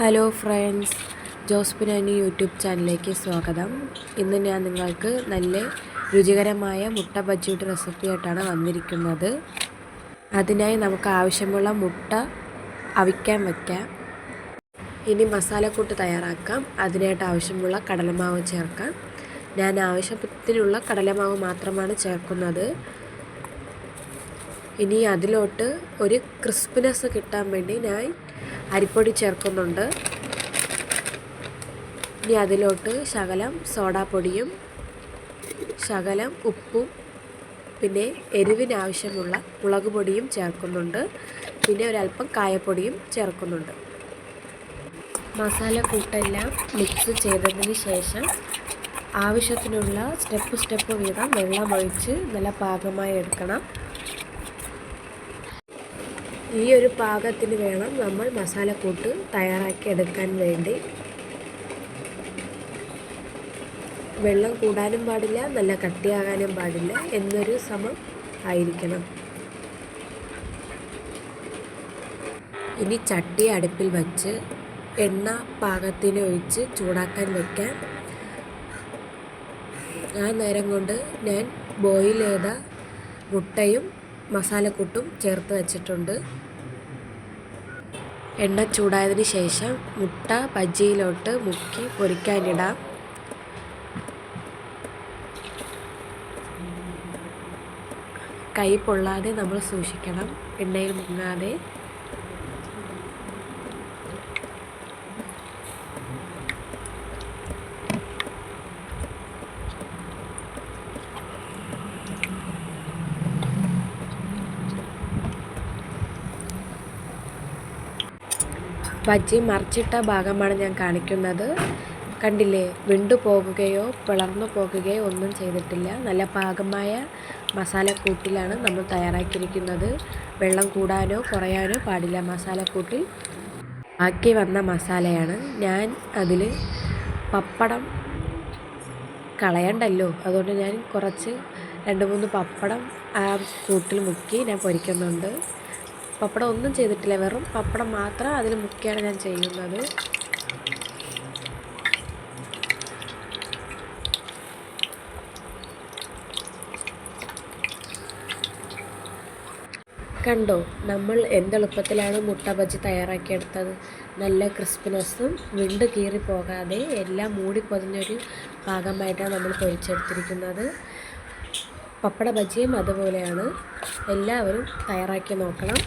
Hello friends ജോസ്പിനാനി YouTube ചാനലിലേക്ക് സ്വാഗതം. ഇന്ന് ഞാൻ നിങ്ങൾക്ക് നല്ല രുചികരമായ മുട്ട ബജ്ജിയുടെ റെസിപ്പി ആയിട്ടാണ് വന്നിരിക്കുന്നത്. അതിനായി നമുക്ക് ആവശ്യമുള്ള മുട്ട അവിക്കാൻ വയ്ക്കാം ഇനി മസാലക്കൂട്ട് തയ്യാറാക്കാം. അതിനായിട്ട് ആവശ്യമുള്ള കടലമാവ് ചേർക്കാം. ഞാൻ ആവശ്യത്തിനുള്ള കടലമാവ് മാത്രമാണ് ചേർക്കുന്നത്. ഇനി അതിലോട്ട് ഒരു ക്രിസ്പിനെസ് കിട്ടാൻ വേണ്ടി ഞാൻ അരിപ്പൊടി ചേർക്കുന്നുണ്ട്. ഇനി അതിലോട്ട് ശകലം സോഡാപ്പൊടിയും ശകലം ഉപ്പും പിന്നെ എരിവിനാവശ്യമുള്ള മുളക് പൊടിയും ചേർക്കുന്നുണ്ട്. പിന്നെ ഒരല്പം കായപ്പൊടിയും ചേർക്കുന്നുണ്ട്. മസാല കൂട്ടെല്ലാം മിക്സ് ചെയ്തതിന് ശേഷം ആവശ്യത്തിനുള്ള സ്റ്റെപ്പ് സ്റ്റെപ്പ് വീതം വെള്ളം ഒഴിച്ച് നല്ല പാകമായി എടുക്കണം. ഈ ഒരു പാകത്തിന് വേണം നമ്മൾ മസാലക്കൂട്ട് തയ്യാറാക്കി എടുക്കാൻ വേണ്ടി. വെള്ളം കൂടാനും പാടില്ല നല്ല കട്ടിയാകാനും പാടില്ല എന്നൊരു സമം ആയിരിക്കണം. ഇനി ചട്ടി അടുപ്പിൽ വച്ച് എണ്ണ പാകത്തിന് ഒഴിച്ച് ചൂടാക്കാൻ വയ്ക്കാൻ ആ നേരം കൊണ്ട് ഞാൻ ബോയിൽ ചെയ്ത മുട്ടയും മസാലക്കൂട്ടും ചേർത്ത് വെച്ചിട്ടുണ്ട്. എണ്ണ ചൂടായതിന് ശേഷം മുട്ട ബജ്ജിയിലോട്ട് മുക്കി പൊരിക്കാനിടാം. കൈ പൊള്ളാതെ നമ്മൾ സൂക്ഷിക്കണം. എണ്ണയിൽ മുങ്ങാതെ. ബജ്ജി മറിച്ചിട്ട ഭാഗമാണ് ഞാൻ കാണിക്കുന്നത്. കണ്ടില്ലേ? വിണ്ടു പോകുകയോ പിളർന്നു പോകുകയോ ഒന്നും ചെയ്തിട്ടില്ല. നല്ല പാകമായ മസാലക്കൂട്ടിലാണ് നമ്മൾ തയ്യാറാക്കിയിരിക്കുന്നത്. വെള്ളം കൂടാനോ കുറയാനോ പാടില്ല മസാലക്കൂട്ടിൽ. ആക്കി വന്ന മസാലയാണ്. ഞാൻ അതിൽ പപ്പടം കളയണ്ടല്ലോ? അതുകൊണ്ട് ഞാൻ കുറച്ച് രണ്ട് മൂന്ന് പപ്പടം ആ കൂട്ടിൽ മുക്കി ഞാൻ പൊരിക്കുന്നുണ്ട്. പപ്പടം ഒന്നും ചെയ്തിട്ടില്ല. വെറും പപ്പടം മാത്രം അതിൽ മുക്കിയാണ് ഞാൻ ചെയ്യുന്നത്. കണ്ടോ? നമ്മൾ എന്തെളുപ്പത്തിലാണ് മുട്ട ബജ്ജി തയ്യാറാക്കിയെടുത്തത് നല്ല ക്രിസ്പിനെസ്സും വിണ്ട് കീറി പോകാതെ എല്ലാം മൂടി പൊതിഞ്ഞൊരു പാകമായിട്ടാണ് നമ്മൾ പൊരിച്ചെടുത്തിരിക്കുന്നത്. പപ്പട ബജ്ജിയും അതുപോലെയാണ്. എല്ലാവരും തയ്യാറാക്കി നോക്കണം.